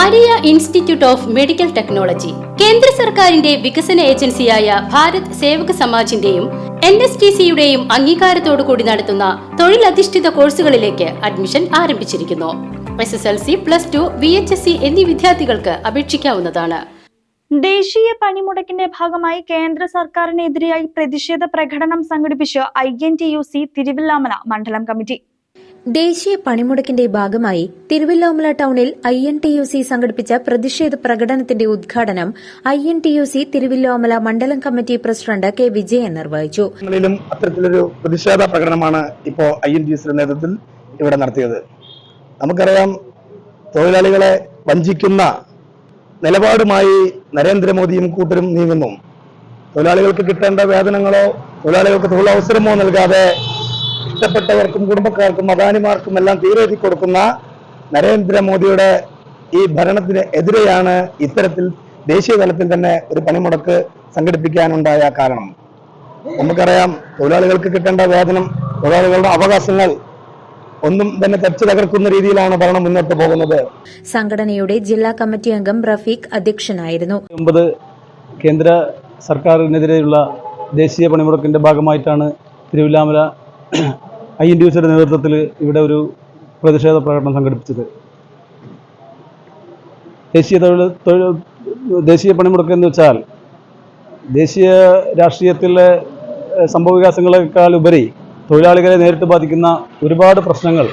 Maria Institute of Medical Technology കേന്ദ്ര സർക്കാരിന്റെ വികസന ഏജൻസിയായ ഭാരത് സേവക സമാജിന്റെയും എൻ എസ് ടി സിയുടെയും അംഗീകാരത്തോടു കൂടി നടത്തുന്ന തൊഴിലധിഷ്ഠിത കോഴ്സുകളിലേക്ക് അഡ്മിഷൻ ആരംഭിച്ചിരിക്കുന്നു. S S L C plus two V H S C എന്നീ വിദ്യാർത്ഥികൾക്ക് അപേക്ഷിക്കാവുന്നതാണ്. ദേശീയ പണിമുടക്കിന്റെ ഭാഗമായി കേന്ദ്ര സർക്കാരിനെതിരെയായി പ്രതിഷേധ പ്രകടനം സംഘടിപ്പിച്ച് I N T U C Thiruvillamala മണ്ഡലം കമ്മിറ്റി. ദേശീയ പണിമുടക്കിന്റെ ഭാഗമായി തിരുവല്ലോമല ടൌണിൽ I N T U C സംഘടിപ്പിച്ച പ്രതിഷേധ പ്രകടനത്തിന്റെ ഉദ്ഘാടനം I N T U C Thiruvillamala മണ്ഡലം കമ്മിറ്റി പ്രസിഡന്റ് കെ വിജയൻ നിർവഹിച്ചു. അത്തരത്തിലൊരു പ്രതിഷേധ പ്രകടനമാണ് ഇപ്പോൾ ഐ എൻ ടി സിയുടെ നേതൃത്വത്തിൽ ഇവിടെ നടത്തിയത്. നമുക്കറിയാം തൊഴിലാളികളെ വഞ്ചിക്കുന്ന നിലപാടുമായി നരേന്ദ്രമോദിയും കൂട്ടരും നീങ്ങുന്നു. തൊഴിലാളികൾക്ക് കിട്ടേണ്ട വേതനങ്ങളോ തൊഴിലാളികൾക്ക് തൊഴിലവസരമോ നൽകാതെ ഇഷ്ടപ്പെട്ടവർക്കും കുടുംബക്കാർക്കും അദാനിമാർക്കും എല്ലാം തീരെഴുതി കൊടുക്കുന്ന നരേന്ദ്രമോദിയുടെ ഈ ഭരണത്തിന് എതിരെയാണ് ഇത്തരത്തിൽ ദേശീയ തലത്തിൽ തന്നെ ഒരു പണിമുടക്ക് സംഘടിപ്പിക്കാനുണ്ടായ കാരണം. നമുക്കറിയാം തൊഴിലാളികൾക്ക് കിട്ടേണ്ട വേതനം തൊഴിലാളികളുടെ അവകാശങ്ങൾ ഒന്നും തന്നെ തെച്ചു തകർക്കുന്ന രീതിയിലാണ് ഭരണം മുന്നോട്ട് പോകുന്നത്. സംഘടനയുടെ ജില്ലാ കമ്മിറ്റി അംഗം റഫീഖ് അധ്യക്ഷനായിരുന്നു. ഒമ്പത് കേന്ദ്ര സർക്കാരിനെതിരെയുള്ള ദേശീയ പണിമുടക്കിന്റെ ഭാഗമായിട്ടാണ് Thiruvillamala I N D T യുസിയുടെ നേതൃത്വത്തിൽ ഇവിടെ ഒരു പ്രതിഷേധ പ്രകടനം സംഘടിപ്പിച്ചത്. ദേശീയ തൊഴിൽ തൊഴിൽ ദേശീയ പണിമുടക്ക് എന്ന് വെച്ചാൽ ദേശീയ രാഷ്ട്രീയത്തിലെ സംഭവ സംഭവവികാസങ്ങളെക്കാൾ ഉപരി തൊഴിലാളികളെ നേരിട്ട് ബാധിക്കുന്ന ഒരുപാട് പ്രശ്നങ്ങൾ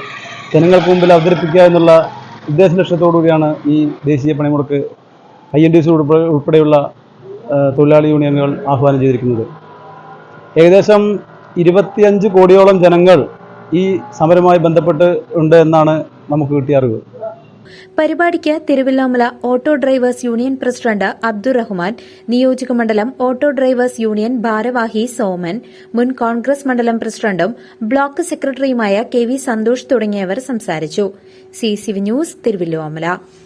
ജനങ്ങൾക്ക് മുമ്പിൽ അവതരിപ്പിക്കുക എന്നുള്ള ഉദ്ദേശ ലക്ഷ്യത്തോടുകൂടിയാണ് ഈ ദേശീയ പണിമുടക്ക് ഐ എൻ ടി സി ഉൾപ്പെടെയുള്ള തൊഴിലാളി യൂണിയനുകൾ ആഹ്വാനം ചെയ്തിരിക്കുന്നത്. ഏകദേശം ഇരുപത്തിയഞ്ച് കോടിയോളം ജനങ്ങൾ ഈ സമരവുമായി ബന്ധപ്പെട്ട് ഉണ്ട് എന്നാണ് നമുക്ക് കിട്ടിയ അറിവ്. പരിപാടിക്ക് Thiruvillamala auto drivers union president Abdurahman നിയോജക മണ്ഡലം ഓട്ടോ ഡ്രൈവേഴ്സ് യൂണിയൻ ഭാരവാഹി സോമൻ മുൻ കോൺഗ്രസ് മണ്ഡലം പ്രസിഡന്റും ബ്ലോക്ക് സെക്രട്ടറിയുമായ കെ വി സന്തോഷ് തുടങ്ങിയവർ സംസാരിച്ചു. C news Thiruvillamala.